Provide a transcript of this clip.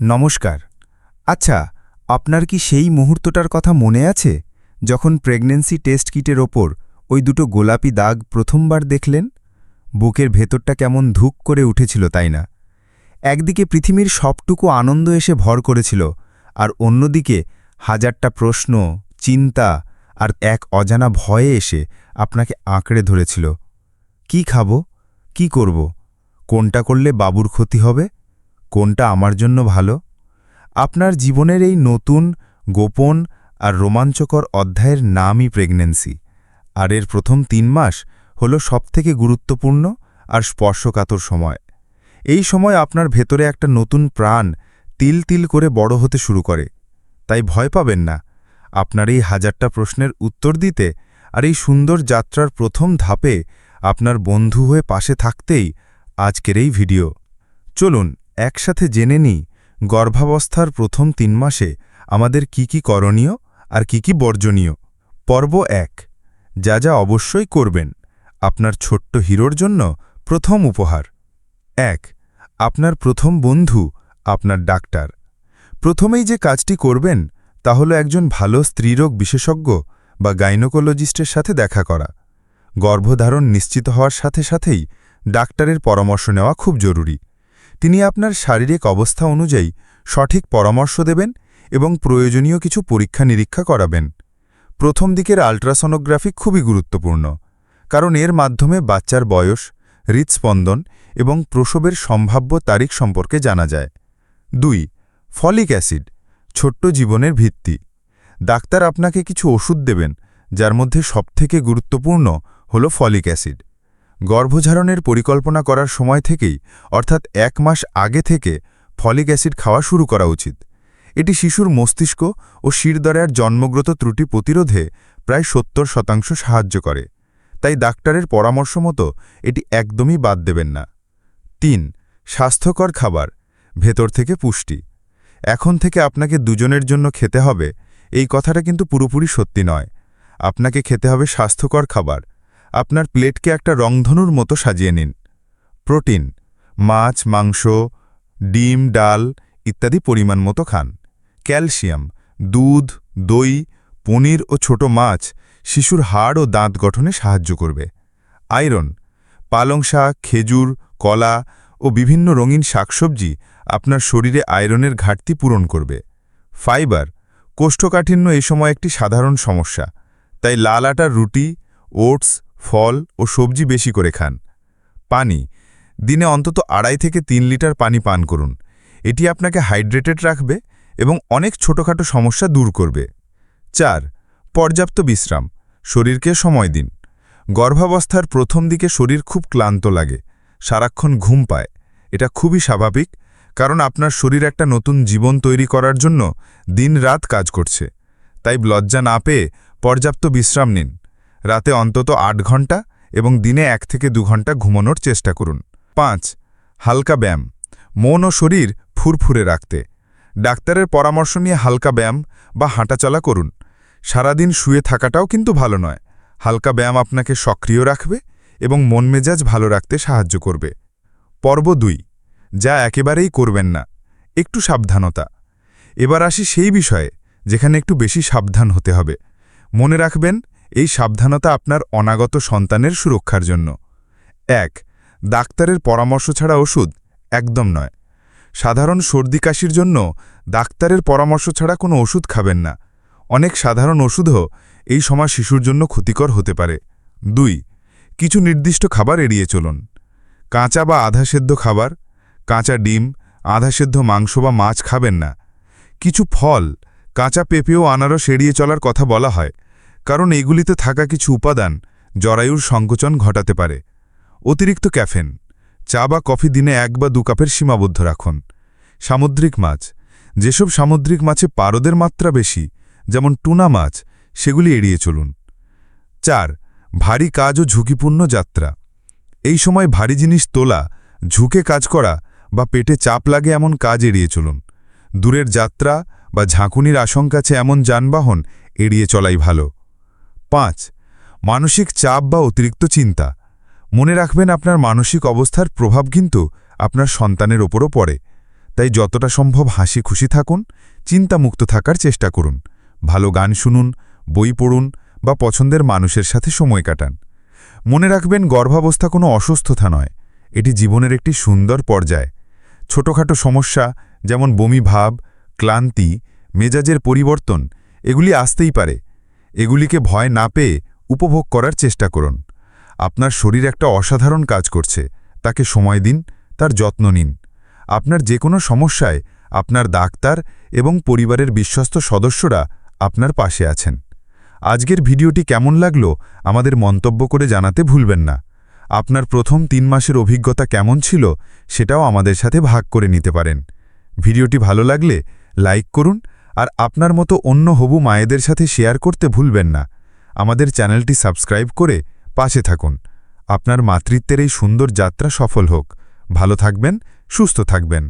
নমস্কার। আচ্ছা আপনার কি সেই মুহূর্তটার কথা মনে আছে? যখন প্রেগনেন্সি টেস্ট কিটের ওপর ওই দুটো গোলাপি দাগ প্রথমবার দেখলেন? বুকের ভেতরটা কেমন ধুক করে উঠেছিল তাই না? একদিকে পৃথিবীর সবটুকু আনন্দ এসে ভর করেছিল, আর অন্যদিকে হাজারটা প্রশ্ন, চিন্তা আর এক অজানা ভয়ে এসে আপনাকে আঁকড়ে ধরেছিল। কি খাব? কি করব? কোনটা করলে বাবুর ক্ষতি হবে? কোনটা আমার জন্য ভালো? আপনার জীবনের এই নতুন, গোপন আর রোমাঞ্চকর অধ্যায়ের নামই প্রেগন্যান্সি আর এর প্রথম তিন মাস হল সবথেকে গুরুত্বপূর্ণ আর স্পর্শকাতর সময়। এই সময় আপনার ভেতরে একটা নতুন প্রাণ তিল তিল করে বড় হতে শুরু করে। তাই ভয় পাবেন না। আপনার এই হাজারটা প্রশ্নের উত্তর দিতে আর এই সুন্দর যাত্রার প্রথম ধাপে আপনার বন্ধু হয়ে পাশে থাকতেই আজকের এই ভিডিও। চলুন একসাথে জেনে নিই, গর্ভাবস্থার প্রথম তিন মাসে আমাদের কি কি করণীয় আর কি কি বর্জনীয়। পর্ব এক, যা যা অবশ্যই করবেন, আপনার ছোট্ট হিরোর জন্য প্রথম উপহার। এক, আপনার প্রথম বন্ধু, আপনার ডাক্তার। প্রথমেই যে কাজটি করবেন, তা হল একজন ভালো স্ত্রীরোগ বিশেষজ্ঞ বা গাইনোকোলজিস্টের সাথে দেখা করা। গর্ভধারণ নিশ্চিত হওয়ার সাথে সাথেই ডাক্তারের পরামর্শ নেওয়া খুব জরুরি। তিনি আপনার শারীরিক অবস্থা অনুযায়ী সঠিক পরামর্শ দেবেন এবং প্রয়োজনীয় কিছু পরীক্ষা নিরীক্ষা করাবেন। প্রথম দিকের আল্ট্রাসোনোগ্রাফি খুবই গুরুত্বপূর্ণ, কারণ এর মাধ্যমে বাচ্চার বয়স হৃৎস্পন্দন এবং প্রসবের সম্ভাব্য তারিখ সম্পর্কে জানা যায়। দুই, ফলিক অ্যাসিড, ছোট্ট জীবনের ভিত্তি। ডাক্তার আপনাকে কিছু ওষুধ দেবেন, যার মধ্যে সবথেকে গুরুত্বপূর্ণ হল ফলিক অ্যাসিড। গর্ভধারণের পরিকল্পনা করার সময় থেকেই, অর্থাৎ এক মাস আগে থেকে, ফলিক অ্যাসিড খাওয়া শুরু করা উচিত। এটি শিশুর মস্তিষ্ক ও শিরদরার জন্মগ্রত ত্রুটি প্রতিরোধে প্রায় সত্তর শতাংশ সাহায্য করে। তাই ডাক্তারের পরামর্শ মতো এটি একদমই বাদ দেবেন না। তিন, স্বাস্থ্যকর খাবার, ভেতর থেকে পুষ্টি। এখন থেকে আপনাকে দুজনের জন্য খেতে হবে, এই কথাটা কিন্তু পুরোপুরি সত্যি নয়। আপনাকে খেতে হবে স্বাস্থ্যকর খাবার। আপনার প্লেটকে একটা রংধনুর মতো সাজিয়ে নিন। প্রোটিন, মাছ, মাংস, ডিম, ডাল ইত্যাদি পরিমাণ মতো খান। ক্যালসিয়াম, দুধ, দই, পনির ও ছোট মাছ শিশুর হাড় ও দাঁত গঠনে সাহায্য করবে। আয়রন, পালং শাক, খেজুর, কলা ও বিভিন্ন রঙিন শাকসবজি আপনার শরীরে আয়রনের ঘাটতি পূরণ করবে। ফাইবার, কোষ্ঠকাঠিন্য এই সময় একটি সাধারণ সমস্যা, তাই লাল আটার রুটি, ওটস ফল ও সবজি বেশি করে খান। পানি। দিনে অন্তত আড়াই থেকে তিন লিটার পানি পান করুন। এটি আপনাকে হাইড্রেটেড রাখবে এবং অনেক ছোটখাটো সমস্যা দূর করবে। চার। পর্যাপ্ত বিশ্রাম। শরীরকে সময় দিন। গর্ভাবস্থার প্রথম দিকে শরীর খুব ক্লান্ত লাগে। সারাক্ষণ ঘুম পায়। এটা খুবই স্বাভাবিক, কারণ আপনার শরীর একটা নতুন জীবন তৈরি করার জন্য দিন রাত কাজ করছে। তাই লজ্জা না পেয়ে পর্যাপ্ত বিশ্রাম নিন। রাতে অন্তত আট ঘণ্টা এবং দিনে এক থেকে দু ঘণ্টা ঘুমানোর চেষ্টা করুন। পাঁচ, হালকা ব্যায়াম। মন ও শরীর ফুরফুরে রাখতে। ডাক্তারের পরামর্শ নিয়ে হালকা ব্যায়াম বা হাঁটাচলা করুন। সারাদিন শুয়ে থাকাটাও কিন্তু ভালো নয়। হালকা ব্যায়াম আপনাকে সক্রিয় রাখবে এবং মন মেজাজ ভালো রাখতে সাহায্য করবে। পর্ব দুই, যা একেবারেই করবেন না, একটু সাবধানতা। এবার আসি সেই বিষয়ে যেখানে একটু বেশি সাবধান হতে হবে। মনে রাখবেন এই সাবধানতা আপনার অনাগত সন্তানের সুরক্ষার জন্য। এক, ডাক্তারের পরামর্শ ছাড়া ওষুধ একদম নয়। সাধারণ সর্দি কাশির জন্য ডাক্তারের পরামর্শ ছাড়া কোনো ওষুধ খাবেন না। অনেক সাধারণ ওষুধও এই সময় শিশুর জন্য ক্ষতিকর হতে পারে। দুই, কিছু নির্দিষ্ট খাবার এড়িয়ে চলুন। কাঁচা বা আধা সেদ্ধ খাবার, কাঁচা ডিম, আধা সেদ্ধ মাংস বা মাছ খাবেন না। কিছু ফল, কাঁচা পেঁপেও আনারস এড়িয়ে চলার কথা বলা হয়। কারণ এগুলিতে থাকা কিছু উপাদান জরায়ুর সংকোচন ঘটাতে পারে। অতিরিক্ত ক্যাফেন, চা বা কফি দিনে এক বা দু কাপের সীমাবদ্ধ রাখুন। সামুদ্রিক মাছ, যেসব সামুদ্রিক মাছে পারদের মাত্রা বেশি, যেমন টুনা মাছ, সেগুলি এড়িয়ে চলুন। চার, ভারী কাজ ও ঝুঁকিপূর্ণ যাত্রা। এই সময় ভারী জিনিস তোলা, ঝুঁকে কাজ করা বা পেটে চাপ লাগে এমন কাজ এড়িয়ে চলুন। দূরের যাত্রা বা ঝাঁকুনির আশঙ্কা আছে এমন যানবাহন এড়িয়ে চলাই ভালো। পাঁচ, মানসিক চাপ বা অতিরিক্ত চিন্তা। মনে রাখবেন আপনার মানসিক অবস্থার প্রভাব কিন্তু আপনার সন্তানের ওপরও পড়ে। তাই যতটা সম্ভব হাসি খুশি থাকুন চিন্তামুক্ত থাকার চেষ্টা করুন। ভালো গান শুনুন, বই পড়ুন বা পছন্দের মানুষের সাথে সময় কাটান। মনে রাখবেন গর্ভাবস্থা কোনো অসুস্থতা নয়, এটি জীবনের একটি সুন্দর পর্যায়। ছোটখাটো সমস্যা যেমন বমি ভাব, ক্লান্তি, মেজাজের পরিবর্তন, এগুলি আসতেই পারে। এগুলিকে ভয় না পেয়ে উপভোগ করার চেষ্টা করুন। আপনার শরীর একটা অসাধারণ কাজ করছে। তাকে সময় দিন, তার যত্ন নিন। আপনার যে কোনো সমস্যায় আপনার ডাক্তার এবং পরিবারের বিশ্বস্ত সদস্যরা আপনার পাশে আছেন। আজকের ভিডিওটি কেমন লাগল আমাদের মন্তব্য করে জানাতে ভুলবেন না। আপনার প্রথম তিন মাসের অভিজ্ঞতা কেমন ছিল সেটাও আমাদের সাথে ভাগ করে নিতে পারেন। ভিডিওটি ভালো লাগলে লাইক করুন আর আপনার মতো অন্য হবু মায়েদের সাথে শেয়ার করতে ভুলবেন না। আমাদের চ্যানেলটি সাবস্ক্রাইব করে পাশে থাকুন। আপনার মাতৃত্বের এই সুন্দর যাত্রা সফল হোক। ভালো থাকবেন, সুস্থ থাকবেন।